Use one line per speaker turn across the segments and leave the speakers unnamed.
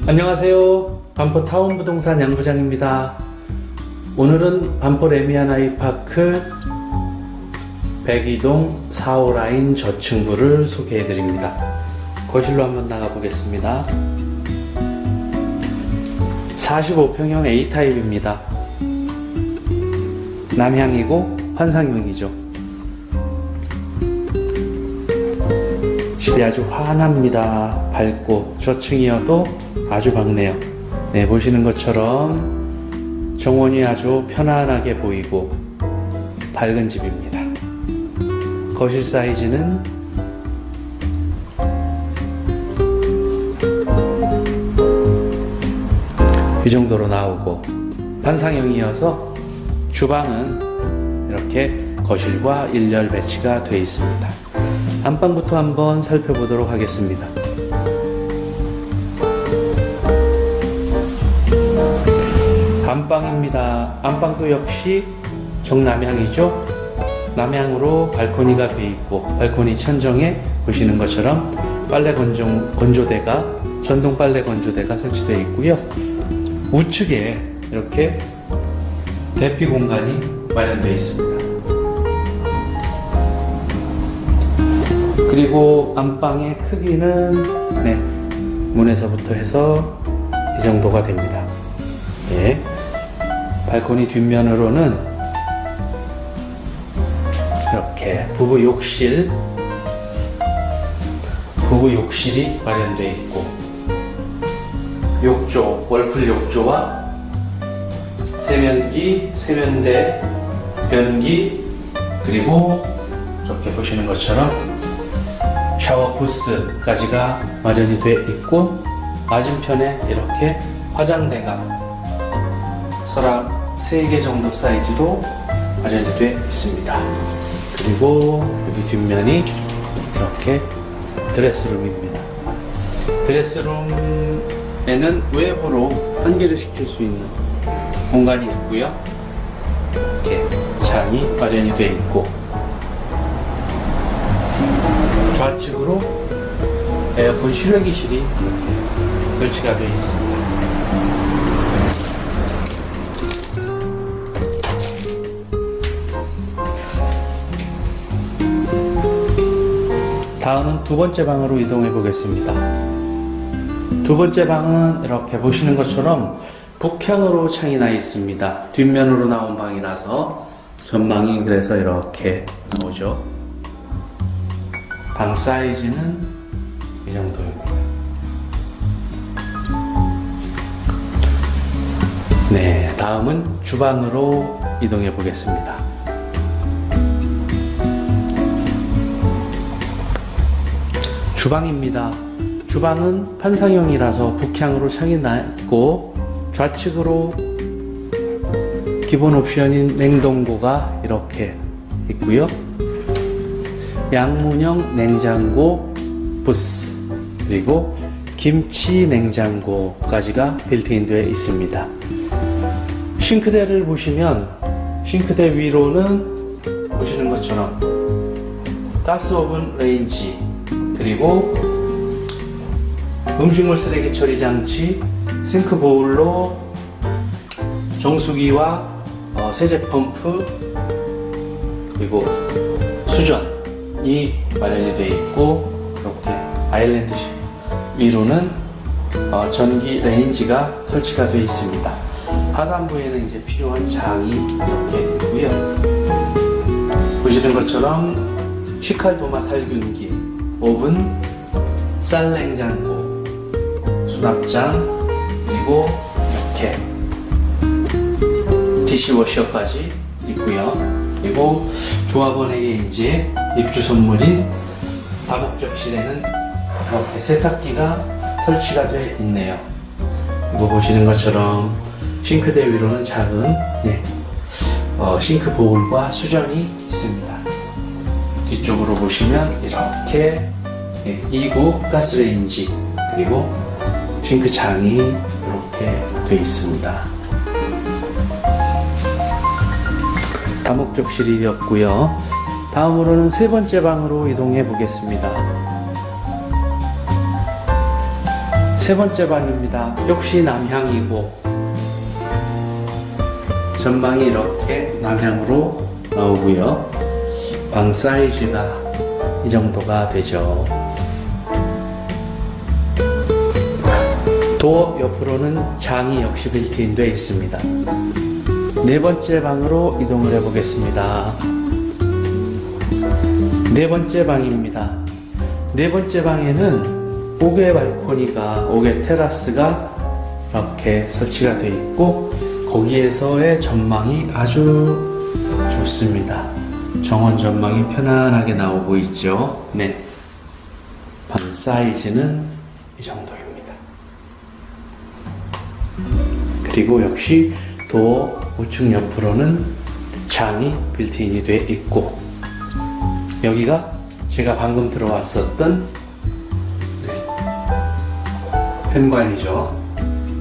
안녕하세요. 반포 타운 부동산 양부장입니다. 오늘은 반포 레미안 아이파크 102동 4호 라인 저층부를 소개해 드립니다. 거실로 한번 나가 보겠습니다. 45평형 A타입입니다. 남향이고 환상형이죠. 집이 아주 환합니다. 밝고 저층이어도 아주 밝네요. 네, 보시는 것처럼 정원이 아주 편안하게 보이고 밝은 집입니다. 거실 사이즈는 이 정도로 나오고 환상형이어서 주방은 이렇게 거실과 일렬 배치가 되어 있습니다. 안방부터 한번 살펴보도록 하겠습니다. 안방입니다. 안방도 역시 정남향이죠. 남향으로 발코니가 되어 있고 발코니 천정에 보시는 것처럼 빨래 건조, 건조대가 전동 빨래 건조대가 설치되어 있고요. 우측에 이렇게 대피 공간이 마련되어 있습니다. 그리고 안방의 크기는 네, 문에서부터 해서 이 정도가 됩니다. 예. 발코니 뒷면으로는 이렇게 부부 욕실, 부부 욕실이 마련되어 있고 욕조, 월풀 욕조와 세면기, 세면대, 변기 그리고 이렇게 보시는 것처럼 샤워 부스까지가 마련이 되어 있고 맞은편에 이렇게 화장대가 서랍 3개 정도 사이즈로 마련이 되어 있습니다. 그리고 여기 뒷면이 이렇게 드레스룸입니다. 드레스룸에는 외부로 환기를 시킬 수 있는 공간이 있고요. 이렇게 장이 마련이 되어 있고 좌측으로 에어컨 실외기실이 설치가 되어 있습니다. 다음은 두 번째 방으로 이동해 보겠습니다. 두 번째 방은 이렇게 보시는 것처럼 북향으로 창이 나 있습니다. 뒷면으로 나온 방이라서 전망이 그래서 이렇게 나오죠. 방 사이즈는 이 정도입니다. 네, 다음은 주방으로 이동해 보겠습니다. 주방입니다. 주방은 판상형이라서 북향으로 창이 나 있고 좌측으로 기본 옵션인 냉동고가 이렇게 있고요. 양문형 냉장고 부스 그리고 김치 냉장고까지가 빌트인 되어 있습니다. 싱크대를 보시면 싱크대 위로는 보시는 것처럼 가스 오븐 레인지 그리고 음식물 쓰레기 처리 장치 싱크 보울로 정수기와 어, 세제 펌프 그리고 수전이 마련이 되어 있고 이렇게 아일랜드식 위로는 어, 전기 레인지가 설치가 되어 있습니다. 하단부에는 이제 필요한 장이 이렇게 있고요. 보시는 것처럼 시칼도마 살균기, 오븐, 쌀냉장고, 수납장, 그리고 이렇게 디시워셔까지 있고요. 그리고 조합원에게 이제 입주 선물인 다목적실에는 이렇게 세탁기가 설치가 되어 있네요. 이거 보시는 것처럼 싱크대 위로는 작은 네, 어, 싱크 보울과 수전이. 뒤쪽으로 보시면 이렇게 예, 2구 가스레인지 그리고 싱크장이 이렇게 되어 있습니다. 다목적실이었고요. 다음으로는 세 번째 방으로 이동해 보겠습니다. 세 번째 방입니다. 역시 남향이고 전방이 이렇게 남향으로 나오고요. 방 사이즈가 이 정도가 되죠. 도어 옆으로는 장이 역시 빌트인 되어 있습니다. 네 번째 방으로 이동을 해 보겠습니다. 네 번째 방입니다. 네 번째 방에는 옥외 발코니가, 옥외 테라스가 이렇게 설치가 되어 있고, 거기에서의 전망이 아주 좋습니다. 정원 전망이 편안하게 나오고 있죠. 네. 방 사이즈는 이 정도입니다. 그리고 역시 도어 우측 옆으로는 장이 빌트인이 되어 있고 여기가 제가 방금 들어왔었던 네, 현관이죠.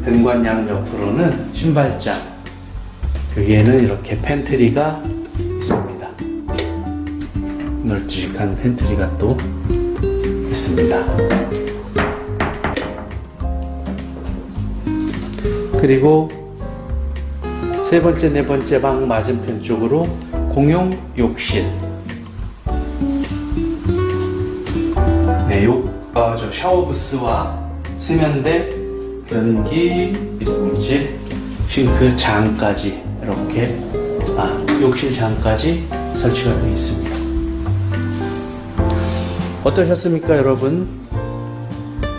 현관 양 옆으로는 신발장 여기에는 이렇게 팬트리가. 널찍한 팬트리가 또 있습니다. 그리고 세 번째, 네 번째 방 맞은편 쪽으로 공용 욕실. 네, 욕, 어, 저 샤워 부스와 세면대, 변기, 이제 싱크 장까지 이렇게, 아, 욕실 장까지 설치가 되어 있습니다. 어떠셨습니까, 여러분?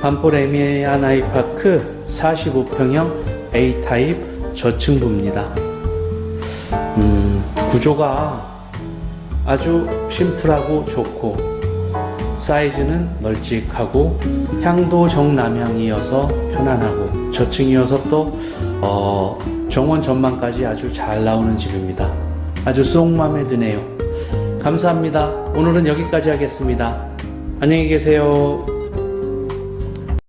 반포 레미안 아이파크 45평형 A타입 저층부입니다. 음, 구조가 아주 심플하고 좋고 사이즈는 널찍하고 향도 정남향이어서 편안하고 저층이어서 또 어, 정원 전망까지 아주 잘 나오는 집입니다. 아주 쏙 마음에 드네요. 감사합니다. 오늘은 여기까지 하겠습니다. 안녕히 계세요.